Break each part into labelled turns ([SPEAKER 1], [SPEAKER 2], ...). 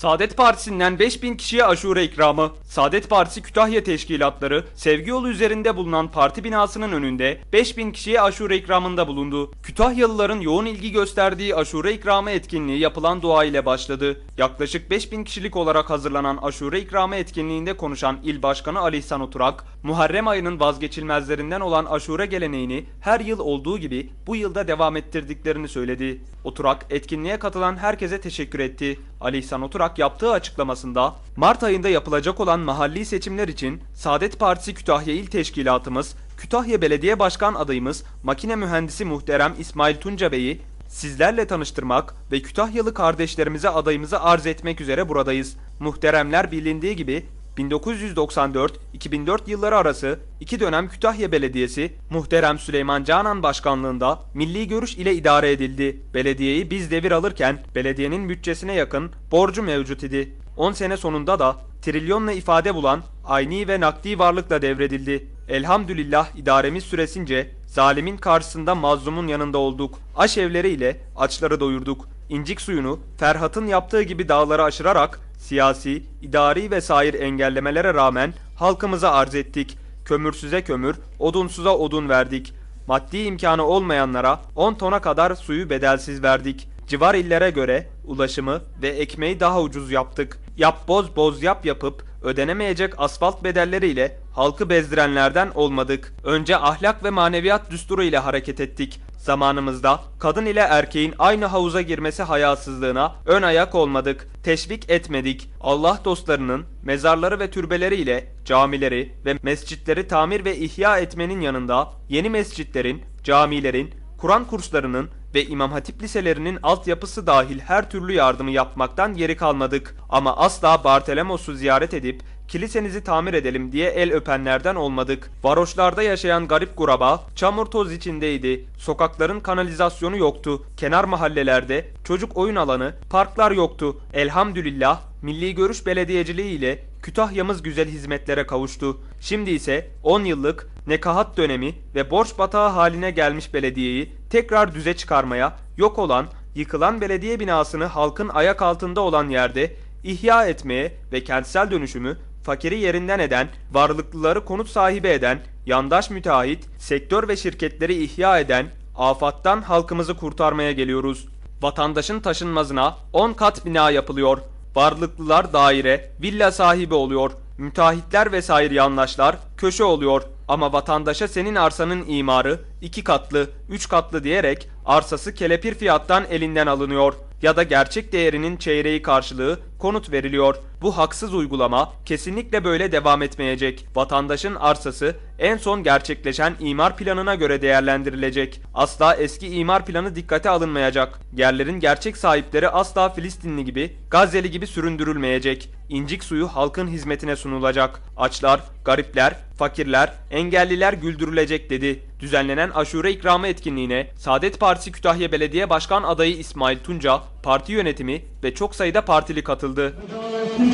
[SPEAKER 1] Saadet Partisi'nden 5000 kişiye aşure ikramı. Saadet Partisi Kütahya Teşkilatları sevgi yolu üzerinde bulunan parti binasının önünde 5000 kişiye aşure ikramında bulundu. Kütahyalıların yoğun ilgi gösterdiği aşure ikramı etkinliği yapılan dua ile başladı. Yaklaşık 5000 kişilik olarak hazırlanan aşure ikramı etkinliğinde konuşan İl Başkanı Ali İhsan Oturak, Muharrem ayının vazgeçilmezlerinden olan aşure geleneğini her yıl olduğu gibi bu yılda devam ettirdiklerini söyledi. Oturak etkinliğe katılan herkese teşekkür etti. Ali İhsan Oturak yaptığı açıklamasında Mart ayında yapılacak olan mahalli seçimler için Saadet Partisi Kütahya İl Teşkilatımız, Kütahya Belediye Başkan adayımız Makine Mühendisi Muhterem İsmail Tunca Bey'i sizlerle tanıştırmak ve Kütahyalı kardeşlerimize adayımızı arz etmek üzere buradayız. Muhteremler bilindiği gibi 1994-2004 yılları arası iki dönem Kütahya Belediyesi Muhterem Süleyman Canan Başkanlığında milli görüş ile idare edildi. Belediyeyi biz devir alırken belediyenin bütçesine yakın borcu mevcut idi. 10 sene sonunda da trilyonla ifade bulan ayni ve nakdi varlıkla devredildi. Elhamdülillah idaremiz süresince zalimin karşısında mazlumun yanında olduk. Aş evleriyle açları doyurduk. İncik suyunu Ferhat'ın yaptığı gibi dağları aşırarak siyasi, idari ve sair engellemelere rağmen halkımıza arz ettik. Kömürsüze kömür, odunsuza odun verdik. Maddi imkanı olmayanlara 10 tona kadar suyu bedelsiz verdik. Civar illere göre ulaşımı ve ekmeği daha ucuz yaptık. Yap boz boz yap yapıp ödenemeyecek asfalt bedelleriyle halkı bezdirenlerden olmadık. Önce ahlak ve maneviyat düsturu ile hareket ettik. Zamanımızda kadın ile erkeğin aynı havuza girmesi hayasızlığına ön ayak olmadık, teşvik etmedik. Allah dostlarının mezarları ve türbeleriyle camileri ve mescitleri tamir ve ihya etmenin yanında yeni mescitlerin, camilerin, Kur'an kurslarının ve İmam Hatip liselerinin altyapısı dahil her türlü yardımı yapmaktan geri kalmadık. Ama asla Bartelemos'u ziyaret edip kilisenizi tamir edelim diye el öpenlerden olmadık. Varoşlarda yaşayan garip kuraba çamur toz içindeydi. Sokakların kanalizasyonu yoktu. Kenar mahallelerde çocuk oyun alanı, parklar yoktu. Elhamdülillah Milli Görüş Belediyeciliği ile Kütahya'mız güzel hizmetlere kavuştu. Şimdi ise 10 yıllık nekahat dönemi ve borç batağı haline gelmiş belediyeyi tekrar düze çıkarmaya, yok olan, yıkılan belediye binasını halkın ayak altında olan yerde ihya etmeye ve kentsel dönüşümü fakiri yerinden eden, varlıklıları konut sahibi eden, yandaş müteahhit, sektör ve şirketleri ihya eden, afattan halkımızı kurtarmaya geliyoruz. Vatandaşın taşınmazına 10 kat bina yapılıyor. Varlıklılar daire, villa sahibi oluyor. Müteahhitler vesaire yandaşlar köşe oluyor. Ama vatandaşa senin arsanın imarı iki katlı, üç katlı diyerek arsası kelepir fiyattan elinden alınıyor ya da gerçek değerinin çeyreği karşılığı konut veriliyor. Bu haksız uygulama kesinlikle böyle devam etmeyecek. Vatandaşın arsası en son gerçekleşen imar planına göre değerlendirilecek. Asla eski imar planı dikkate alınmayacak. Yerlerin gerçek sahipleri asla Filistinli gibi, Gazze'li gibi süründürülmeyecek. İncik suyu halkın hizmetine sunulacak. Açlar, garipler, fakirler, engelliler güldürülecek dedi. Düzenlenen aşure ikramı etkinliğine Saadet Partisi Kütahya Belediye Başkan adayı İsmail Tunca, parti yönetimi ve çok sayıda partili katıldı.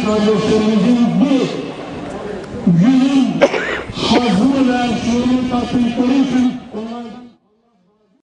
[SPEAKER 2] Kardeşlerimizin bu günün hazını ve için